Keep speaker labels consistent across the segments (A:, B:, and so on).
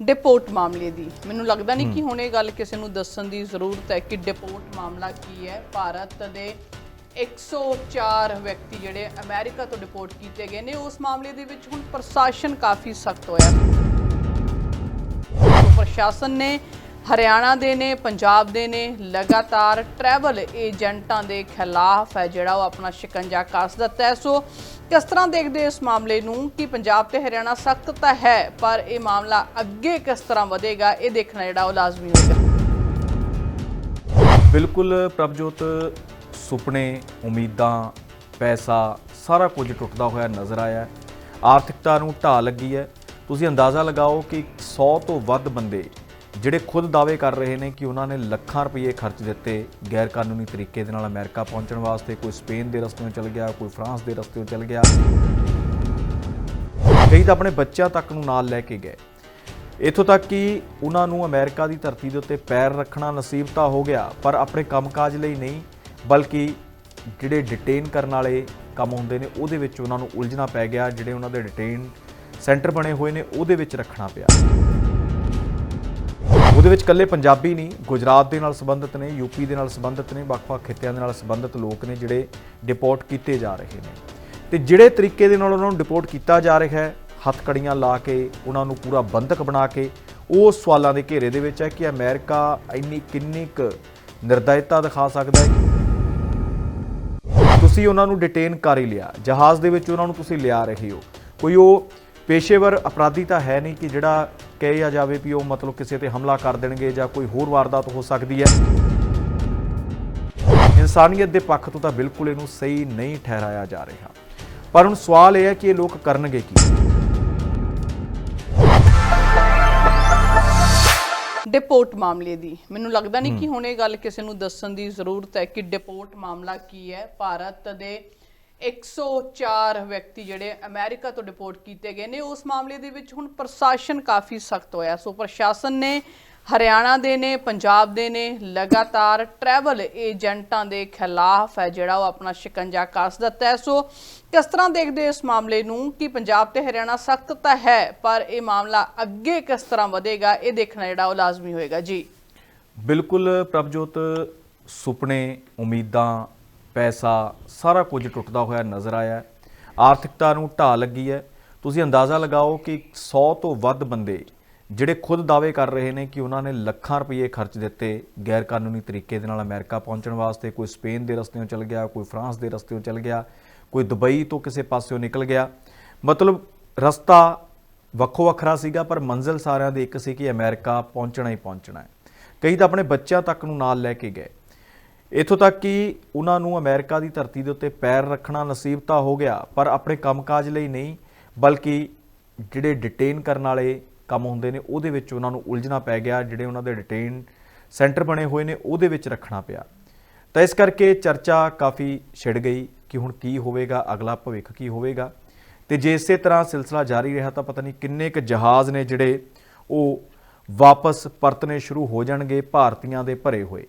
A: Deport ਮਾਮਲੇ ਦੀ। ਮੈਨੂੰ ਲੱਗਦਾ ਨਹੀਂ ਕਿ ਹੁਣ ਇਹ ਗੱਲ ਕਿਸੇ ਨੂੰ ਦੱਸਣ ਦੀ ਜ਼ਰੂਰਤ ਹੈ ਕਿ ਡਿਪੋਰਟ ਮਾਮਲਾ ਕੀ ਹੈ। ਭਾਰਤ ਦੇ 104 ਵਿਅਕਤੀ ਜਿਹੜੇ ਅਮਰੀਕਾ ਤੋਂ ਡਿਪੋਰਟ ਕੀਤੇ ਗਏ ਨੇ ਉਸ ਮਾਮਲੇ ਦੇ ਵਿੱਚ ਹੁਣ ਪ੍ਰਸ਼ਾਸਨ ਕਾਫੀ ਸਖਤ ਹੋਇਆ। ਪ੍ਰਸ਼ਾਸਨ ਨੇ ਹਰਿਆਣਾ ਦੇ ਨੇ ਪੰਜਾਬ ਦੇ ਨੇ ਲਗਾਤਾਰ ਟਰੈਵਲ ਏਜੰਟਾਂ ਦੇ ਖਿਲਾਫ ਹੈ ਜਿਹੜਾ ਉਹ ਆਪਣਾ ਸ਼ਿਕੰਜਾ ਕੱਸ ਦਿੱਤਾ ਹੈ। ਸੋ ਕਿਸ ਤਰ੍ਹਾਂ ਦੇਖਦੇ ਹੋ ਇਸ ਮਾਮਲੇ ਨੂੰ ਕਿ ਪੰਜਾਬ ਤੇ ਹਰਿਆਣਾ ਸਖਤ ਤਾਂ ਹੈ, ਪਰ ਇਹ ਮਾਮਲਾ ਅੱਗੇ ਕਿਸ ਤਰ੍ਹਾਂ ਵਧੇਗਾ, ਇਹ ਦੇਖਣਾ ਜਿਹੜਾ ਉਹ ਲਾਜ਼ਮੀ ਹੋਵੇਗਾ
B: ਬਿਲਕੁਲ ਪ੍ਰਭਜੋਤ, ਸੁਪਨੇ, ਉਮੀਦਾਂ, ਪੈਸਾ, ਸਾਰਾ ਕੁਝ ਟੁੱਟਦਾ ਹੋਇਆ ਨਜ਼ਰ ਆਇਆ ਆਰਥਿਕਤਾ ਨੂੰ ਢਾਹ ਲੱਗੀ ਹੈ। ਤੁਸੀਂ ਅੰਦਾਜ਼ਾ ਲਗਾਓ ਕਿ 100 ਤੋਂ ਵੱਧ ਬੰਦੇ ਜਿਹੜੇ ਖੁਦ ਦਾਅਵੇ ਕਰ ਰਹੇ ਨੇ ਕਿ ਉਹਨਾਂ ਨੇ ਲੱਖਾਂ ਰੁਪਏ ਖਰਚ ਦਿੱਤੇ ਗੈਰ ਕਾਨੂੰਨੀ ਤਰੀਕੇ ਦੇ ਨਾਲ ਅਮਰੀਕਾ ਪਹੁੰਚਣ ਵਾਸਤੇ, ਕੋਈ ਸਪੇਨ ਦੇ ਰਸਤਿਓਂ ਚਲ ਗਿਆ, ਕੋਈ ਫਰਾਂਸ ਦੇ ਰਸਤਿਓਂ ਚਲ ਗਿਆ। ਕਈ ਤਾਂ ਆਪਣੇ ਬੱਚਿਆਂ ਤੱਕ ਨੂੰ ਨਾਲ ਲੈ ਕੇ ਗਏ। ਇਥੋਂ ਤੱਕ ਕਿ ਉਹਨਾਂ ਨੂੰ ਅਮਰੀਕਾ ਦੀ ਧਰਤੀ ਦੇ ਉੱਤੇ ਪੈਰ ਰੱਖਣਾ ਨਸੀਬ ਤਾਂ ਹੋ ਗਿਆ, ਪਰ ਆਪਣੇ ਕੰਮਕਾਜ ਲਈ ਨਹੀਂ, ਬਲਕਿ ਜਿਹੜੇ ਡਿਟੇਨ ਕਰਨ ਵਾਲੇ ਕੰਮ ਹੁੰਦੇ ਨੇ, ਉਹਦੇ ਵਿੱਚ ਉਹਨਾਂ ਨੂੰ ਉਲਝਣਾ ਪੈ ਗਿਆ, ਜਿਹੜੇ ਉਹਨਾਂ ਦੇ ਡਿਟੇਨ ਸੈਂਟਰ ਬਣੇ ਹੋਏ ਨੇ, ਉਹਦੇ ਵਿੱਚ ਰੱਖਣਾ ਪਿਆ। ਉਹਦੇ ਵਿੱਚ ਇਕੱਲੇ ਪੰਜਾਬੀ ਨਹੀਂ, ਗੁਜਰਾਤ ਦੇ ਨਾਲ ਸੰਬੰਧਿਤ ਨੇ ਯੂਪੀ ਦੇ ਨਾਲ ਸੰਬੰਧਿਤ ਨੇ, ਵੱਖ-ਵੱਖ ਖਿੱਤਿਆਂ ਦੇ ਨਾਲ ਸੰਬੰਧਿਤ ਲੋਕ ਨੇ ਜਿਹੜੇ ਡਿਪੋਰਟ ਕੀਤੇ ਜਾ ਰਹੇ ਨੇ। ਤੇ ਜਿਹੜੇ ਤਰੀਕੇ ਦੇ ਨਾਲ ਉਹਨਾਂ ਨੂੰ ਡਿਪੋਰਟ ਕੀਤਾ ਜਾ ਰਿਹਾ ਹੈ, ਹੱਥਕੜੀਆਂ ਲਾ ਕੇ, ਉਹਨਾਂ ਨੂੰ ਪੂਰਾ ਬੰਧਕ ਬਣਾ ਕੇ, ਉਹ ਸਵਾਲਾਂ ਦੇ ਘੇਰੇ ਦੇ ਵਿੱਚ ਹੈ ਕਿ ਅਮਰੀਕਾ ਇੰਨੀ ਕਿੰਨੀ ਕੁ ਨਿਰਦਇਤਾ ਦਿਖਾ ਸਕਦਾ ਹੈ। ਤੁਸੀਂ ਉਹਨਾਂ ਨੂੰ ਡਿਟੇਨ ਕਰ ਹੀ ਲਿਆ, ਜਹਾਜ਼ ਦੇ ਵਿੱਚ ਉਹਨਾਂ ਨੂੰ ਤੁਸੀਂ ਲਿਆ ਰਹੇ ਹੋ। ਕੋਈ ਉਹ ਪੇਸ਼ੇਵਰ ਅਪਰਾਧੀ ਤਾਂ ਹੈ ਨਹੀਂ ਕਿ ਜਿਹੜਾ ਕਹਿਆ ਜਾਵੇ ਵੀ ਉਹ ਮਤਲਬ ਕਿਸੇ ਤੇ ਹਮਲਾ ਕਰ ਦੇਣਗੇ ਜਾਂ ਕੋਈ ਹੋਰ ਵਾਰਦਾਤ ਹੋ ਸਕਦੀ ਹੈ। ਇਨਸਾਨੀਅਤ ਦੇ ਪੱਖ ਤੋਂ ਤਾਂ ਬਿਲਕੁਲ ਇਹਨੂੰ ਸਹੀ ਨਹੀਂ ਠਹਿਰਾਇਆ ਜਾ ਰਿਹਾ। ਪਰ ਹੁਣ ਸਵਾਲ ਇਹ ਹੈ ਕਿ ਇਹ ਲੋਕ ਕਰਨਗੇ ਕੀ?
A: ਡਿਪੋਰਟ ਮਾਮਲੇ ਦੀ। ਮੈਨੂੰ ਲੱਗਦਾ ਨਹੀਂ ਕਿ ਹੁਣ ਇਹ ਗੱਲ ਕਿਸੇ ਨੂੰ ਦੱਸਣ ਦੀ ਜ਼ਰੂਰਤ ਹੈ ਕਿ ਡਿਪੋਰਟ ਮਾਮਲਾ ਕੀ ਹੈ। ਭਾਰਤ ਦੇ 104 ਵਿਅਕਤੀ ਜਿਹੜੇ ਅਮਰੀਕਾ ਤੋਂ ਡਿਪੋਰਟ ਕੀਤੇ ਗਏ ਨੇ। ਉਸ ਮਾਮਲੇ ਦੇ ਵਿੱਚ ਹੁਣ ਪ੍ਰਸ਼ਾਸਨ ਕਾਫੀ ਸਖਤ ਹੋਇਆ। ਸੋ ਪ੍ਰਸ਼ਾਸਨ ਨੇ, ਹਰਿਆਣਾ ਦੇ ਨੇ, ਪੰਜਾਬ ਦੇ ਨੇ, ਲਗਾਤਾਰ ਟਰੈਵਲ ਏਜੰਟਾਂ ਦੇ ਖਿਲਾਫ ਹੈ ਜਿਹੜਾ ਉਹ ਆਪਣਾ ਸ਼ਿਕੰਜਾ ਕੱਸ ਦਿੱਤਾ ਹੈ। ਸੋ ਕਿਸ ਤਰ੍ਹਾਂ ਦੇਖਦੇ ਇਸ ਮਾਮਲੇ ਨੂੰ ਕਿ ਪੰਜਾਬ ਤੇ ਹਰਿਆਣਾ ਸਖਤ ਤਾਂ ਹੈ, ਪਰ ਇਹ ਮਾਮਲਾ ਅੱਗੇ ਕਿਸ ਤਰ੍ਹਾਂ ਵਧੇਗਾ, ਇਹ ਦੇਖਣਾ ਜਿਹੜਾ ਉਹ ਲਾਜ਼ਮੀ ਹੋਏਗਾ। ਜੀ।
B: ਬਿਲਕੁਲ ਪ੍ਰਭਜੋਤ, ਸੁਪਨੇ, ਉਮੀਦਾਂ ਪੈਸਾ, ਸਾਰਾ ਕੁਝ ਟੁੱਟਦਾ ਹੋਇਆ ਨਜ਼ਰ ਆਇਆ ਆਰਥਿਕਤਾ ਨੂੰ ਢਾਹ ਲੱਗੀ ਹੈ। ਤੁਸੀਂ ਅੰਦਾਜ਼ਾ ਲਗਾਓ ਕਿ 100 ਤੋਂ ਵੱਧ ਬੰਦੇ ਜਿਹੜੇ ਖੁਦ ਦਾਅਵੇ ਕਰ ਰਹੇ ਨੇ ਕਿ ਉਹਨਾਂ ਨੇ ਲੱਖਾਂ ਰੁਪਏ ਖਰਚ ਦਿੱਤੇ ਗੈਰ ਕਾਨੂੰਨੀ ਤਰੀਕੇ ਦੇ ਨਾਲ ਅਮਰੀਕਾ ਪਹੁੰਚਣ ਵਾਸਤੇ, ਕੋਈ ਸਪੇਨ ਦੇ ਰਸਤਿਓਂ ਚੱਲ ਗਿਆ, ਕੋਈ ਫਰਾਂਸ ਦੇ ਰਸਤਿਓਂ ਚੱਲ ਗਿਆ, ਕੋਈ ਦੁਬਈ ਤੋਂ ਕਿਸੇ ਪਾਸਿਓਂ ਨਿਕਲ ਗਿਆ। ਮਤਲਬ ਰਸਤਾ ਵੱਖੋ ਵੱਖਰਾ ਸੀਗਾ, ਪਰ ਮੰਜ਼ਿਲ ਸਾਰਿਆਂ ਦੀ ਇੱਕ ਸੀ ਕਿ ਅਮਰੀਕਾ ਪਹੁੰਚਣਾ ਹੀ ਪਹੁੰਚਣਾ ਹੈ। ਕਈ ਤਾਂ ਆਪਣੇ ਬੱਚਿਆਂ ਤੱਕ ਨੂੰ ਨਾਲ ਲੈ ਕੇ ਗਏ। ਇਥੋਂ ਤੱਕ ਕਿ ਉਹਨਾਂ ਨੂੰ ਅਮਰੀਕਾ ਦੀ ਧਰਤੀ ਦੇ ਉੱਤੇ ਪੈਰ ਰੱਖਣਾ ਨਸੀਬ ਤਾਂ ਹੋ ਗਿਆ, ਪਰ ਆਪਣੇ ਕੰਮਕਾਜ ਲਈ ਨਹੀਂ, ਬਲਕਿ ਜਿਹੜੇ ਡਿਟੇਨ ਕਰਨ ਵਾਲੇ ਕੰਮ ਹੁੰਦੇ ਨੇ, ਉਹਦੇ ਵਿੱਚ ਉਹਨਾਂ ਨੂੰ ਉਲਝਣਾ ਪੈ ਗਿਆ, ਜਿਹੜੇ ਉਹਨਾਂ ਦੇ ਡਿਟੇਨ ਸੈਂਟਰ ਬਣੇ ਹੋਏ ਨੇ, ਉਹਦੇ ਵਿੱਚ ਰੱਖਣਾ ਪਿਆ। ਤਾਂ ਇਸ ਕਰਕੇ ਚਰਚਾ ਕਾਫੀ ਛਿੜ ਗਈ ਕਿ ਹੁਣ ਕੀ ਹੋਵੇਗਾ, ਅਗਲਾ ਭਵਿੱਖ ਕੀ ਹੋਵੇਗਾ। ਤੇ ਜੇ ਇਸੇ ਤਰ੍ਹਾਂ ਸਿਲਸਿਲਾ ਜਾਰੀ ਰਿਹਾ ਤਾਂ ਪਤਾ ਨਹੀਂ ਕਿੰਨੇ ਕੁ ਜਹਾਜ਼ ਨੇ ਜਿਹੜੇ ਉਹ ਵਾਪਸ ਪਰਤਨੇ ਸ਼ੁਰੂ ਹੋ ਜਾਣਗੇ, ਭਾਰਤੀਆਂ ਦੇ ਭਰੇ ਹੋਏ।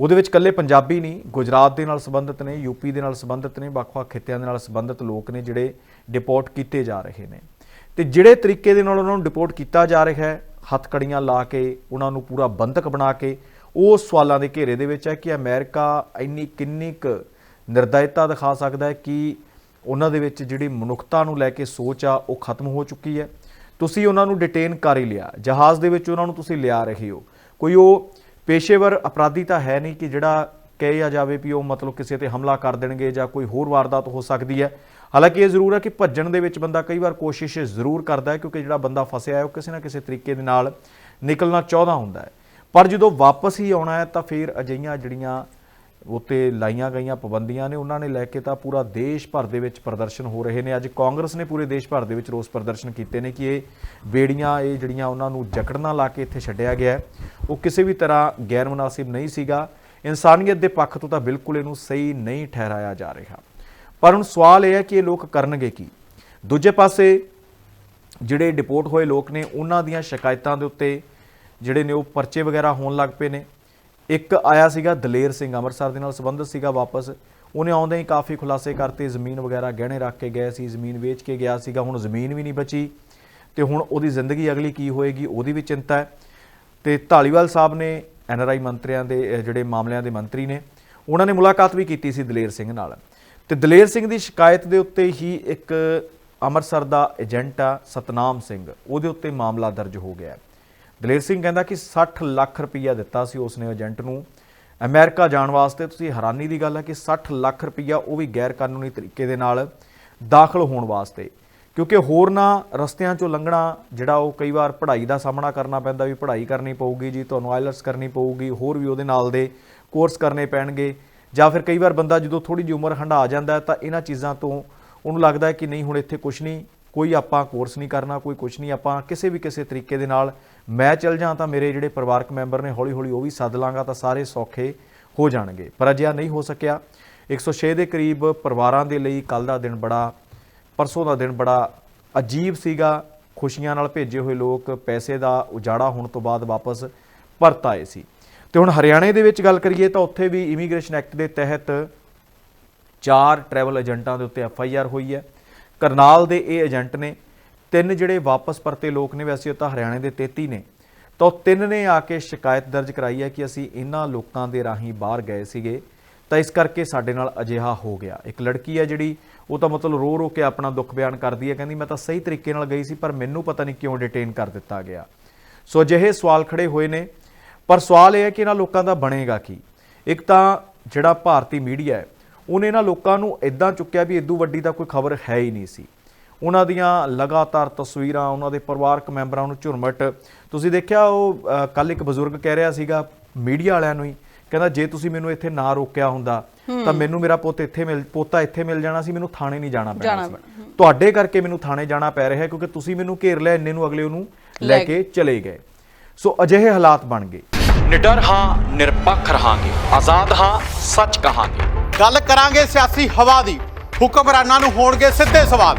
B: ਉਹਦੇ ਵਿੱਚ ਇਕੱਲੇ ਪੰਜਾਬੀ ਨਹੀਂ, ਗੁਜਰਾਤ ਦੇ ਨਾਲ ਸੰਬੰਧਿਤ ਨੇ ਯੂਪੀ ਦੇ ਨਾਲ ਸੰਬੰਧਿਤ ਨੇ, ਵੱਖ-ਵੱਖ ਖਿੱਤਿਆਂ ਦੇ ਨਾਲ ਸੰਬੰਧਿਤ ਲੋਕ ਨੇ ਜਿਹੜੇ ਡਿਪੋਰਟ ਕੀਤੇ ਜਾ ਰਹੇ ਨੇ। ਤੇ ਜਿਹੜੇ ਤਰੀਕੇ ਦੇ ਨਾਲ ਉਹਨਾਂ ਨੂੰ ਡਿਪੋਰਟ ਕੀਤਾ ਜਾ ਰਿਹਾ ਹੈ, ਹੱਥਕੜੀਆਂ ਲਾ ਕੇ, ਉਹਨਾਂ ਨੂੰ ਪੂਰਾ ਬੰਧਕ ਬਣਾ ਕੇ, ਉਹ ਸਵਾਲਾਂ ਦੇ ਘੇਰੇ ਦੇ ਵਿੱਚ ਹੈ ਕਿ ਅਮਰੀਕਾ ਇੰਨੀ ਕਿੰਨੀ ਕੁ ਨਿਰਦਇਤਾ ਦਿਖਾ ਸਕਦਾ ਹੈ ਕਿ ਉਹਨਾਂ ਦੇ ਵਿੱਚ ਜਿਹੜੀ ਮਨੁੱਖਤਾ ਨੂੰ ਲੈ ਕੇ ਸੋਚ ਆ, ਉਹ ਖਤਮ ਹੋ ਚੁੱਕੀ ਹੈ। ਤੁਸੀਂ ਉਹਨਾਂ ਨੂੰ ਡਿਟੇਨ ਕਰ ਹੀ ਲਿਆ, ਜਹਾਜ਼ ਦੇ ਵਿੱਚ ਉਹਨਾਂ ਨੂੰ ਤੁਸੀਂ ਲਿਆ ਰਹੇ ਹੋ। ਕੋਈ ਉਹ ਪੇਸ਼ੇਵਰ ਅਪਰਾਧੀ ਤਾਂ ਹੈ ਨਹੀਂ ਕਿ ਜਿਹੜਾ ਕਹਿਆ ਜਾਵੇ ਵੀ ਉਹ ਮਤਲਬ ਕਿਸੇ ਤੇ ਹਮਲਾ ਕਰ ਦੇਣਗੇ ਜਾਂ ਕੋਈ ਹੋਰ ਵਾਰਦਾਤ ਹੋ ਸਕਦੀ ਹੈ। ਹਾਲਾਂਕਿ ਇਹ ਜ਼ਰੂਰ ਹੈ ਕਿ ਭੱਜਣ ਦੇ ਵਿੱਚ ਬੰਦਾ ਕਈ ਵਾਰ ਕੋਸ਼ਿਸ਼ ਜ਼ਰੂਰ ਕਰਦਾ ਹੈ ਕਿਉਂਕਿ ਜਿਹੜਾ ਬੰਦਾ ਫਸਿਆ ਹੈ ਉਹ ਕਿਸੇ ਨਾ ਕਿਸੇ ਤਰੀਕੇ ਦੇ ਨਾਲ ਨਿਕਲਣਾ ਚਾਹੁੰਦਾ ਹੁੰਦਾ ਹੈ। ਪਰ ਜਦੋਂ ਵਾਪਸ ਹੀ ਆਉਣਾ ਹੈ ਤਾਂ ਫਿਰ ਅਜਈਆਂ ਜਿਹੜੀਆਂ ਉੱਤੇ ਲਾਈਆਂ ਗਈਆਂ ਪਾਬੰਦੀਆਂ ਨੇ, ਉਹਨਾਂ ਨੇ ਲੈ ਕੇ ਤਾਂ ਪੂਰਾ ਦੇਸ਼ ਭਰ ਦੇ ਵਿੱਚ ਪ੍ਰਦਰਸ਼ਨ ਹੋ ਰਹੇ ਨੇ। ਅੱਜ ਕਾਂਗਰਸ ਨੇ ਪੂਰੇ ਦੇਸ਼ ਭਰ ਦੇ ਵਿੱਚ ਰੋਸ ਪ੍ਰਦਰਸ਼ਨ ਕੀਤੇ ਨੇ ਕਿ ਇਹ ਬੇੜੀਆਂ ਇਹ ਜਿਹੜੀਆਂ ਉਹਨਾਂ ਨੂੰ ਜਕੜਨਾ ਲਾ ਕੇ ਇੱਥੇ ਛੱਡਿਆ ਗਿਆ ਉਹ ਕਿਸੇ ਵੀ ਤਰ੍ਹਾਂ ਗੈਰ ਮੁਨਾਸਿਬ ਨਹੀਂ ਸੀਗਾ। ਇਨਸਾਨੀਅਤ ਦੇ ਪੱਖ ਤੋਂ ਤਾਂ ਬਿਲਕੁਲ ਇਹਨੂੰ ਸਹੀ ਨਹੀਂ ਠਹਿਰਾਇਆ ਜਾ ਰਿਹਾ। ਪਰ ਹੁਣ ਸਵਾਲ ਇਹ ਹੈ ਕਿ ਇਹ ਲੋਕ ਕਰਨਗੇ ਕੀ? ਦੂਜੇ ਪਾਸੇ ਜਿਹੜੇ ਡਿਪੋਰਟ ਹੋਏ ਲੋਕ ਨੇ, ਉਹਨਾਂ ਦੀਆਂ ਸ਼ਿਕਾਇਤਾਂ ਦੇ ਉੱਤੇ ਜਿਹੜੇ ਨੇ ਉਹ ਪਰਚੇ ਵਗੈਰਾ ਹੋਣ ਲੱਗ ਪਏ ਨੇ। ਇੱਕ ਆਇਆ ਸੀਗਾ ਦਲੇਰ ਸਿੰਘ, ਅੰਮ੍ਰਿਤਸਰ ਦੇ ਨਾਲ ਸੰਬੰਧਿਤ ਸੀਗਾ ਵਾਪਸ। ਉਹਨੇ ਆਉਂਦੇ ਹੀ ਕਾਫੀ ਖੁਲਾਸੇ ਕਰਤੇ, ਜ਼ਮੀਨ ਵਗੈਰਾ ਗਹਿਣੇ ਰੱਖ ਕੇ ਗਏ ਸੀ, ਜ਼ਮੀਨ ਵੇਚ ਕੇ ਗਿਆ ਸੀਗਾ, ਹੁਣ ਜ਼ਮੀਨ ਵੀ ਨਹੀਂ ਬਚੀ। ਤੇ ਹੁਣ ਉਹਦੀ ਜ਼ਿੰਦਗੀ ਅਗਲੀ ਕੀ ਹੋਏਗੀ, ਉਹਦੀ ਵੀ ਚਿੰਤਾ ਹੈ। ਤੇ ਢਾਲੀਵਾਲ ਸਾਹਿਬ ਨੇ ਐਨਆਰਆਈ ਮੰਤਰੀਆਂ ਦੇ ਜਿਹੜੇ ਮਾਮਲਿਆਂ ਦੇ ਮੰਤਰੀ ਨੇ, ਉਹਨਾਂ ਨੇ ਮੁਲਾਕਾਤ ਵੀ ਕੀਤੀ ਸੀ ਦਲੇਰ ਸਿੰਘ ਨਾਲ। ਤੇ ਦਲੇਰ ਸਿੰਘ ਦੀ ਸ਼ਿਕਾਇਤ ਦੇ ਉੱਤੇ ਹੀ ਇੱਕ ਅੰਮ੍ਰਿਤਸਰ ਦਾ ਏਜੰਟ ਆ, ਸਤਨਾਮ ਸਿੰਘ, ਉਹਦੇ ਉੱਤੇ ਮਾਮਲਾ ਦਰਜ ਹੋ ਗਿਆ ਹੈ। ਦਲੇਰ ਸਿੰਘ ਕਹਿੰਦਾ ਕਿ 60 ਲੱਖ ਰੁਪਈਆ ਦਿੱਤਾ ਸੀ ਉਸਨੇ ਏਜੰਟ ਨੂੰ। ਅਮਰੀਕਾ ਜਾਣ ਵਾਸਤੇ ਤੁਸੀਂ ਹੈਰਾਨੀ ਦੀ ਗੱਲ ਹੈ ਕਿ 60 ਲੱਖ ਰੁਪਈਆ ਉਹ ਵੀ ਗੈਰ ਕਾਨੂੰਨੀ ਤਰੀਕੇ ਦੇ ਨਾਲ ਦਾਖਲ ਹੋਣ ਵਾਸਤੇ। ਕਿਉਂਕਿ ਹੋਰਨਾਂ ਰਸਤਿਆਂ ਚੋਂ ਲੰਘਣਾ, ਜਿਹੜਾ ਉਹ ਕਈ ਵਾਰ ਪੜ੍ਹਾਈ ਦਾ ਸਾਹਮਣਾ ਕਰਨਾ ਪੈਂਦਾ ਵੀ ਪੜ੍ਹਾਈ ਕਰਨੀ ਪਊਗੀ ਜੀ, ਤੁਹਾਨੂੰ ਆਇਲਟਸ ਕਰਨੀ ਪਊਗੀ, ਹੋਰ ਵੀ ਉਹਦੇ ਨਾਲ ਦੇ ਕੋਰਸ ਕਰਨੇ ਪੈਣਗੇ। ਜਾਂ ਫਿਰ ਕਈ ਵਾਰ ਬੰਦਾ ਜਦੋਂ ਥੋੜੀ ਜਿਹੀ ਉਮਰ ਹੰਢਾ ਜਾਂਦਾ ਤਾਂ ਇਹਨਾਂ ਚੀਜ਼ਾਂ ਤੋਂ ਉਹਨੂੰ ਲੱਗਦਾ ਹੈ ਕਿ ਨਹੀਂ, ਹੁਣ ਇੱਥੇ ਕੁਝ ਨਹੀਂ, ਕੋਈ ਆਪਾਂ ਕੋਰਸ ਨਹੀਂ ਕਰਨਾ, ਕੋਈ ਕੁਝ ਨਹੀਂ, ਆਪਾਂ ਕਿਸੇ ਵੀ ਕਿਸੇ ਤਰੀਕੇ ਦੇ ਨਾਲ ਮੈਂ ਚੱਲ ਜਾਂ ਤਾਂ ਮੇਰੇ ਜਿਹੜੇ ਪਰਿਵਾਰਕ ਮੈਂਬਰ ਨੇ ਹੌਲੀ ਹੌਲੀ ਉਹ ਵੀ ਸੱਦ ਲਾਂਗਾ ਤਾਂ ਸਾਰੇ ਸੌਖੇ ਹੋ ਜਾਣਗੇ। ਪਰ ਅਜਿਹਾ ਨਹੀਂ ਹੋ ਸਕਿਆ। 106 ਦੇ ਕਰੀਬ ਪਰਿਵਾਰਾਂ ਦੇ ਲਈ ਕੱਲ ਦਾ ਦਿਨ ਬੜਾ, ਪਰਸੋਂ ਦਾ ਦਿਨ ਬੜਾ ਅਜੀਬ ਸੀਗਾ। ਖੁਸ਼ੀਆਂ ਨਾਲ ਭੇਜੇ ਹੋਏ ਲੋਕ ਪੈਸੇ ਦਾ ਉਜਾੜਾ ਹੋਣ ਤੋਂ ਬਾਅਦ ਵਾਪਸ ਪਰਤ ਆਏ ਸੀ। ਤੇ ਹੁਣ ਹਰਿਆਣੇ ਦੇ ਵਿੱਚ ਗੱਲ ਕਰੀਏ ਤਾਂ ਉੱਥੇ ਵੀ ਇਮੀਗ੍ਰੇਸ਼ਨ ਐਕਟ ਦੇ ਤਹਿਤ ਚਾਰ ਟਰੈਵਲ ਏਜੰਟਾਂ ਦੇ ਉੱਤੇ ਐਫ ਆਈ ਆਰ ਹੋਈ ਹੈ। ਕਰਨਾਲ ਦੇ ਇਹ ਏਜੰਟ ਨੇ ਤਿੰਨ ਜਿਹੜੇ ਵਾਪਸ ਪਰਤੇ ਲੋਕ ਨੇ, ਵੈਸੇ ਉਹ ਤਾਂ ਹਰਿਆਣੇ ਦੇ 33 ਨੇ। ਤਾਂ ਉਹ ਤਿੰਨ ਨੇ ਆ ਕੇ ਸ਼ਿਕਾਇਤ ਦਰਜ ਕਰਾਈ ਹੈ ਕਿ ਅਸੀਂ ਇਹਨਾਂ ਲੋਕਾਂ ਦੇ ਰਾਹੀਂ ਬਾਹਰ ਗਏ ਸੀਗੇ। ਤਾਂ ਇਸ ਕਰਕੇ ਸਾਡੇ ਨਾਲ ਅਜਿਹਾ ਹੋ ਗਿਆ। ਇੱਕ ਲੜਕੀ ਹੈ ਜਿਹੜੀ, ਉਹ ਤਾਂ ਮਤਲਬ ਰੋ ਰੋ ਕੇ ਆਪਣਾ ਦੁੱਖ ਬਿਆਨ ਕਰਦੀ ਹੈ, ਕਹਿੰਦੀ ਮੈਂ ਤਾਂ ਸਹੀ ਤਰੀਕੇ ਨਾਲ ਗਈ ਸੀ, ਪਰ ਮੈਨੂੰ ਪਤਾ ਨਹੀਂ ਕਿਉਂ ਡਿਟੇਨ ਕਰ ਦਿੱਤਾ ਗਿਆ। ਸੋ ਅਜਿਹੇ ਸਵਾਲ ਖੜੇ ਹੋਏ ਨੇ। ਪਰ ਸਵਾਲ ਇਹ ਹੈ ਕਿ ਇਹਨਾਂ ਲੋਕਾਂ ਦਾ ਬਣੇਗਾ ਕੀ? ਇੱਕ ਤਾਂ ਜਿਹੜਾ ਭਾਰਤੀ ਮੀਡੀਆ ਹੈ, ਉਹਨੇ ਇਹਨਾਂ ਲੋਕਾਂ ਨੂੰ ਇਦਾਂ ਚੁੱਕਿਆ ਵੀ ਇਦੋਂ ਵੱਡੀ ਤਾਂ ਕੋਈ ਖਬਰ ਹੈ ਹੀ ਨਹੀਂ ਸੀ। ਉਹਨਾਂ ਦੀਆਂ ਲਗਾਤਾਰ ਤਸਵੀਰਾਂ ਉਹਨਾਂ ਦੇ ਪਰਿਵਾਰਕ ਮੈਂਬਰਾਂ ਨੂੰ ਝੁਰਮਟ। ਤੁਸੀਂ ਦੇਖਿਆ ਉਹ ਕੱਲ ਇੱਕ ਬਜ਼ੁਰਗ ਕਹਿ ਰਿਹਾ ਸੀਗਾ ਮੀਡੀਆ ਵਾਲਿਆਂ ਨੂੰ ਹੀ। ਕਹਿੰਦਾ ਜੇ ਤੁਸੀਂ ਮੈਨੂੰ ਇੱਥੇ ਨਾ ਰੋਕਿਆ ਹੁੰਦਾ ਤਾਂ ਮੈਨੂੰ ਮੇਰਾ ਪੁੱਤ ਇੱਥੇ ਮਿਲ ਪੋਤਾ ਇੱਥੇ ਮਿਲ ਜਾਣਾ ਸੀ ਮੈਨੂੰ ਥਾਣੇ ਨਹੀਂ ਜਾਣਾ ਪੈਣਾ ਸੀ। ਤੁਹਾਡੇ ਕਰਕੇ ਮੈਨੂੰ ਥਾਣੇ ਜਾਣਾ ਪੈ ਰਿਹਾ ਹੈ ਕਿਉਂਕਿ ਤੁਸੀਂ ਮੈਨੂੰ ਘੇਰ ਲਿਆ ਇੰਨੇ ਨੂੰ ਅਗਲੇ ਉਹਨੂੰ
A: ਲੈ
B: ਕੇ ਚਲੇ ਗਏ। ਸੋ ਅਜਿਹੇ ਹਾਲਾਤ ਬਣ ਗਏ।
C: ਨਿਡਰ ਹਾਂ ਨਿਰਪੱਖ ਰਹਾਂਗੇ। ਆਜ਼ਾਦ ਹਾਂ ਸੱਚ ਕਹਾਂਗੇ।
D: ਗੱਲ ਕਰਾਂਗੇ ਸਿਆਸੀ ਹਵਾ ਦੀ। ਹੁਕਮਰਾਨਾਂ ਨੂੰ ਹੋਣਗੇ ਸਿੱਧੇ ਸਵਾਲ।